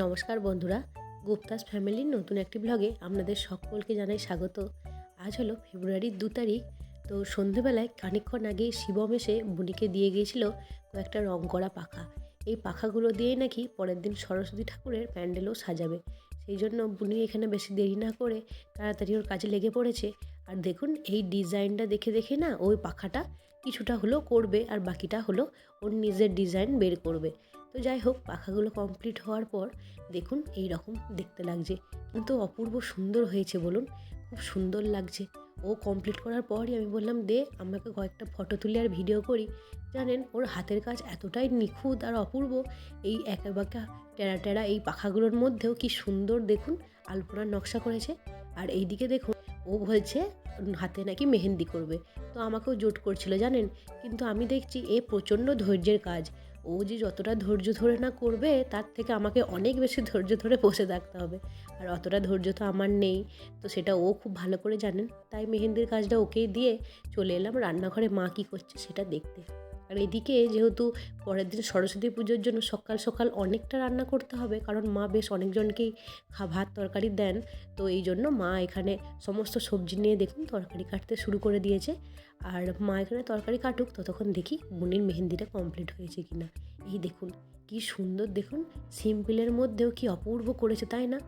নমস্কার বন্ধুরা, গুপ্তাস ফ্যামিলির নতুন একটি ব্লগে আপনাদের সকলকে জানাই স্বাগত। আজ হলো ফেব্রুয়ারির দু তারিখ, তো সন্ধেবেলায় খানিকক্ষণ আগে শিবম এসে বুনিকে দিয়ে গিয়েছিল কয়েকটা রং করা পাখা। এই পাখাগুলো দিয়েই নাকি পরের দিন সরস্বতী ঠাকুরের প্যান্ডেলও সাজাবে। সেই জন্য বুনি এখানে বেশি দেরি না করে তাড়াতাড়ি ওর কাজে লেগে পড়েছে। আর দেখুন, এই ডিজাইনটা দেখে দেখে না ওই পাখাটা কিছুটা হলেও করবে আর বাকিটা হলো ওর নিজের ডিজাইন বের করবে। তো যাই হোক, পাখাগুলো কমপ্লিট হওয়ার পর দেখুন এই রকম দেখতে লাগছে। কিন্তু অপূর্ব সুন্দর হয়েছে বলুন, খুব সুন্দর লাগছে। ও কমপ্লিট করার পরই আমি বললাম, দে, আমাকে কয়েকটা ফটো তুলে আর ভিডিও করি। জানেন, ওর হাতের কাজ এতটাই নিখুঁত আর অপূর্ব। এই একা বাঁকা টেরা টেরা এই পাখাগুলোর মধ্যেও কি সুন্দর দেখুন, আলপনার নকশা করেছে। আর এইদিকে দেখুন, ও বলছে হাতে নাকি মেহেন্দি করবে। তো আমাকেও জোট করছিল জানেন, কিন্তু আমি দেখছি এ প্রচণ্ড ধৈর্যের কাজ। ও যে যতটা ধৈর্য ধরে না করবে, তার থেকে আমাকে অনেক বেশি ধৈর্য ধরে বসে থাকতে হবে। আর অতটা ধৈর্য তো আমার নেই, তো সেটা ও খুব ভালো করে জানেন। তাই মেহেন্দির কাজটা ওকেই দিয়ে চলে এলাম। রান্নাঘরে মা কী করছে সেটা দেখতে। আর এদিকে যেহেতু পরের দিন সরস্বতী পুজোর জন্য সকাল সকাল অনেকটা রান্না করতে হবে, কারণ মা বেশ অনেকজনকেই ভাত, তরকারি দেন। তো এই জন্য মা এখানে সমস্ত সবজি নিয়ে দেখুন তরকারি কাটতে শুরু করে দিয়েছে। আর মা এখানে তরকারি কাটুক, ততক্ষণ দেখি বোনের মেহেন্দিটা কমপ্লিট হয়েছে কিনা। এই দেখুন, কি সুন্দর দেখুন, সিম্পলের মধ্যেও কি অপূর্ব করেছে, তাই না?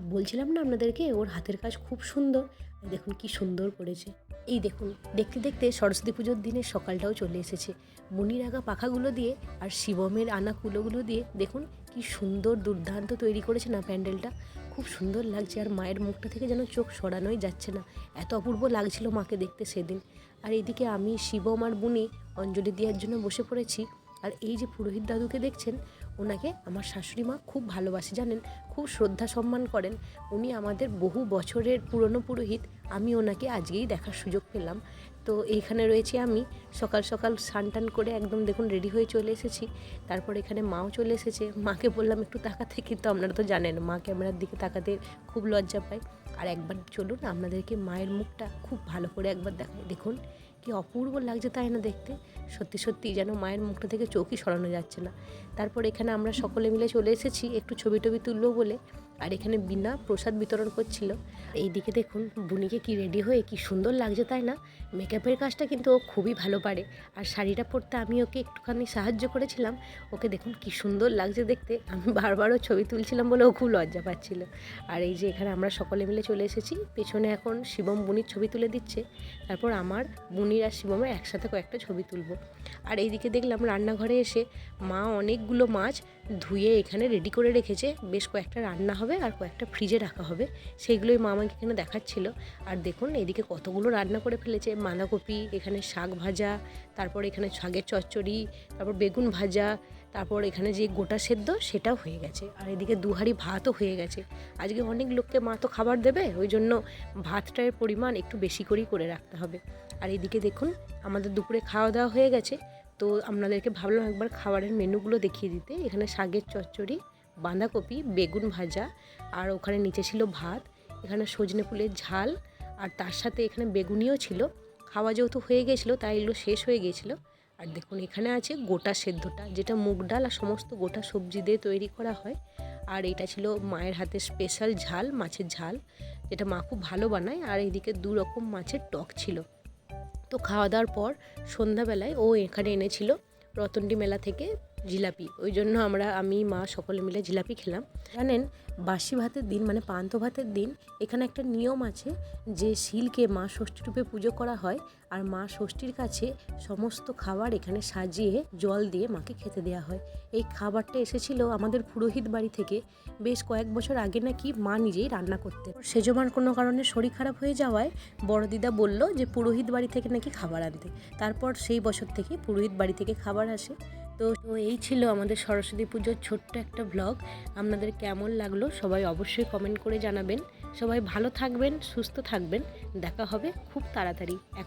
বলছিলাম না আপনাদেরকে, ওর হাতের কাজ খুব সুন্দর। দেখুন কি সুন্দর করেছে। এই দেখুন, দেখতে দেখতে সরস্বতী পুজোর দিনে সকালটাও চলে এসেছে। মনির আগা পাখাগুলো দিয়ে আর শিবমের আনা কুলোগুলো দিয়ে দেখুন কি সুন্দর দুর্দান্ত তৈরি করেছে না প্যান্ডেলটা। খুব সুন্দর লাগছে আর মায়ের মুখটা থেকে যেন চোখ সরানোই যাচ্ছে না। এত অপূর্ব লাগছিল মাকে দেখতে সেদিন। আর এদিকে আমি শিবম আর বুনি অঞ্জলি দেওয়ার জন্য বসে পড়েছি। আর এই যে পুরোহিত দাদুকে দেখছেন ওনাকে আমার শাশুড়ি মা খুব ভালোবাসে, জানেন? খুব শ্রদ্ধা সম্মান করেন। উনি আমাদের বহু বছরের পুরনো পুরোহিত। আমি ওনাকে আজকেই দেখার সুযোগ পেলাম। তো এইখানে রয়েছি আমি। সকাল সকাল স্নান টান করে একদম দেখুন রেডি হয়ে চলে এসেছি। তারপর এখানে মাও চলে এসেছে। মাকে বললাম, একটু তাকাতে। কিন্তু আপনারা তো জানেন, মা ক্যামেরার দিকে তাকাতে খুব লজ্জা পায়। আর একবার চলুন, আপনাদেরকে মায়ের মুখটা খুব ভালো করে একবার দেখাই দেখুন কি অপূর্ব লাগছে তাই না দেখতে? সত্যি সত্যি যেন মায়ের মুখটা থেকে চোখই সরানো যাচ্ছে না। তারপর এখানে আমরা সকলে মিলে চলে এসেছি, একটু ছবি টবি তুললো বলে। আর এখানে বিনা প্রসাদ বিতরণ করছিল। এইদিকে দেখুন, বুনিকে কি রেডি হয়ে কি সুন্দর লাগছে তাই না? মেকআপের কাজটা কিন্তু ও খুবই ভালো পারে। আর শাড়িটা পরতে আমি ওকে একটুখানি সাহায্য করেছিলাম। ওকে দেখুন কি সুন্দর লাগছে দেখতে। আমি বারবারও ছবি তুলছিলাম বলে ও খুব লজ্জা পাচ্ছিল। আর এই যে এখানে আমরা সকলে মিলে চলে এসেছি। পেছনে এখন শিবম বুনির ছবি তুলে দিচ্ছে। তারপর আমার, বুনির আর শিবমের একসাথে কয়েকটা ছবি তুলবো। আর এইদিকে দেখলাম রান্নাঘরে এসে মা অনেকগুলো মাছ ধুয়ে এখানে রেডি করে রেখেছে। বেশ কয়েকটা রান্না হবে আর কয়েকটা ফ্রিজে রাখা হবে। সেইগুলোই মা আমাকে এখানে দেখাচ্ছিল। আর দেখুন, এদিকে কতগুলো রান্না করে ফেলেছে। বাঁধাকপি, এখানে শাক ভাজা, তারপর এখানে শাকের চচ্চড়ি, তারপর বেগুন ভাজা, তারপর এখানে যে গোটা সেদ্ধ সেটাও হয়ে গেছে। আর এদিকে দুহারি ভাতও হয়ে গেছে। আজকে অনেক লোককে মা তো খাবার দেবে, ওই জন্য ভাতটার পরিমাণ একটু বেশি করেই করে রাখতে হবে। আর এদিকে দেখুন, আমাদের দুপুরে খাওয়া দাওয়া হয়ে গেছে। তো আপনাদেরকে ভাবলাম একবার খাবারের মেনুগুলো দেখিয়ে দিতে। এখানে শাকের চচ্চড়ি, বাঁধাকপি, বেগুন ভাজা, আর ওখানে নিচে ছিল ভাত, এখানে সজনে ফুলের ঝাল, আর তার সাথে এখানে বেগুনিও ছিল। খাওয়া যেহেতু হয়ে গেছিল, তাই এগুলো শেষ হয়ে গিয়েছিল আর দেখুন, এখানে আছে গোটা সেদ্ধটা, যেটা মুগ ডাল আর সমস্ত গোটা সবজি দিয়ে তৈরি করা হয়। আর এটা ছিল মায়ের হাতে স্পেশাল ঝাল, মাছের ঝাল, যেটা মা খুব ভালো বানায়। আর এদিকে দু রকম মাছের টক ছিল। তো খাওয়া দাওয়ার পর সন্ধ্যাবেলায় ও এখানে এনেছিল রতনডি মেলা থেকে জিলাপি, ওই জন্য আমরা, আমি, মা সকলে মিলে জিলাপি খেলাম। জানেন, বাসি ভাতের দিন মানে পান্ত ভাতের দিন, এখানে একটা নিয়ম আছে যে শিলকে মা ষষ্ঠী রূপে পুজো করা হয় আর মা ষষ্ঠীর কাছে সমস্ত খাবার এখানে সাজিয়ে জল দিয়ে মাকে খেতে দেওয়া হয়। এই খাবারটা এসেছিল আমাদের পুরোহিত বাড়ি থেকে বেশ কয়েক বছর আগে নাকি মা নিজেই রান্না করতে সেজমার কোনো কারণে শরীর খারাপ হয়ে যাওয়ায় বড় দিদা বলল যে পুরোহিত বাড়ি থেকে নাকি খাবার আনতে। তারপর সেই বছর থেকে পুরোহিত বাড়ি থেকে খাবার আসে। তো এই ছিল আমাদের সরস্বতী পুজোর ছোট্ট একটা ব্লগ আপনাদের কেমন লাগল সবাই অবশ্যই কমেন্ট করে জানাবেন। সবাই ভালো থাকবেন, সুস্থ থাকবেন। দেখা হবে খুব তাড়াতাড়ি। এখন